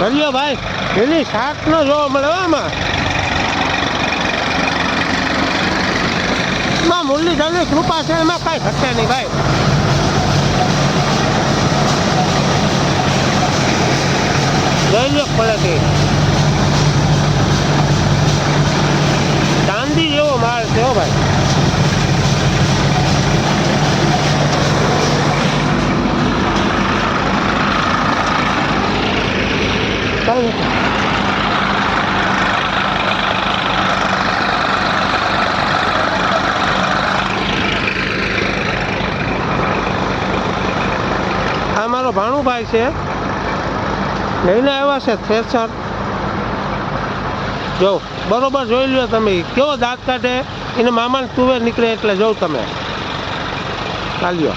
હરિયો ભાઈ એની શાક ન જોવા મળે આમાં એમાં. મુરલીધરની કૃપા છે, એમાં કાંઈ ઘટે નહીં ભાઈ. જઈ પડે ચાંદી જેવો માલ છે હો ભાઈ કાંઈ આ મારો ભાણુભાઈ છે. લઈને આવ્યા છે થ્રેસર જો, બરોબર જોઈ લ્યો તમે, કેવો દાંત કાઢે? એને મામાને તુવેર નીકળે એટલે જોઉં તમે. ચાલ્યો.